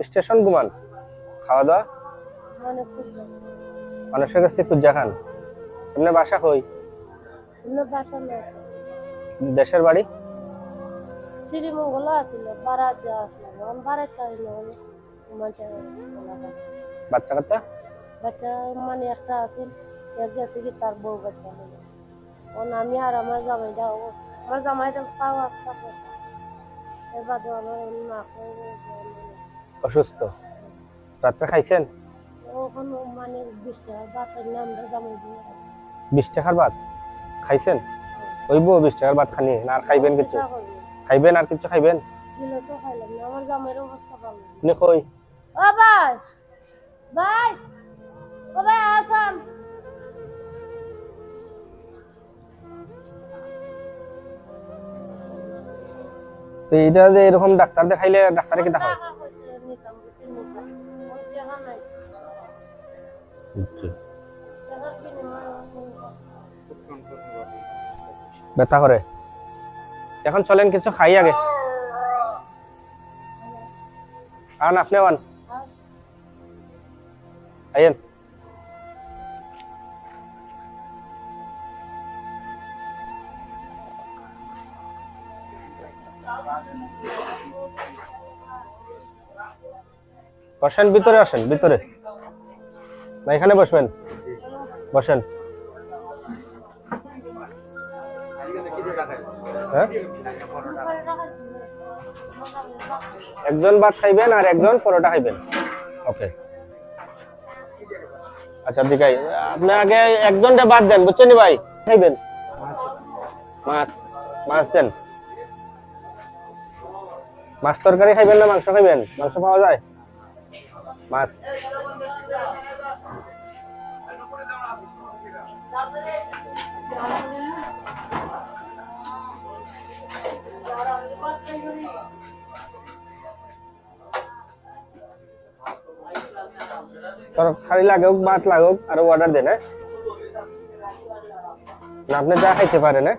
Station ঘুমান খাওয়া দাওয়া মানে মানুষের কাছ থেকে খুঁজা খান। এমনি বাসা কই? দেশের বাড়ি? শ্রীমঙ্গল আছিল বারা যা বারা বাচ্চা কাচ্চা? বাচ্চা মানে একটা আছে এক গেছে কি তার বউ বাচ্চা হলো। আমি আর আমার জামাইটা আমার জামাইটা পাওয়া একটা অসুস্থ? রাত্রে খাইছেন? বিশ টাকার ভাত? খাইছেন? ওইব বিশ টাকার ভাত খানি না আর খাইবেন কিছু? খাইবেন আর কিছু খাইবেন? কই? ও ভাই ভাই ও ভাই তো এইটা যে এরকম ডাক্তার দেখাইলে ডাক্তারে কি দেখায় বিনিময়ে ব্যথা করে। এখন চলেন কিছু খাই আগে। আন আপনি আন আইয়েন বসেন, ভিতরে আসেন, ভিতরে। না, এখানে বসবেন। বসেন। হ্যাঁ? একজন ভাত খাইবেন আর একজন পরোটা খাইবেন। ওকে। আচ্ছা দিকাই, আপনি আগে একজনটা বাদ দেন, বুঝছেন ভাই? খাইবেন। মাছ। মাছ দেন। মাছ তরকারি খাইবেন না মাংস খাইবেন? মাংস পাওয়া যায়? মাছ। তরকারি লাগুক, ভাত লাগুক, আর অর্ডার দেন হ্যাঁ? না, আপনি যা খাইতে পারেন হ্যাঁ?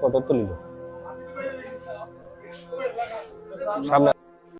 ফটো তুলিল সামনে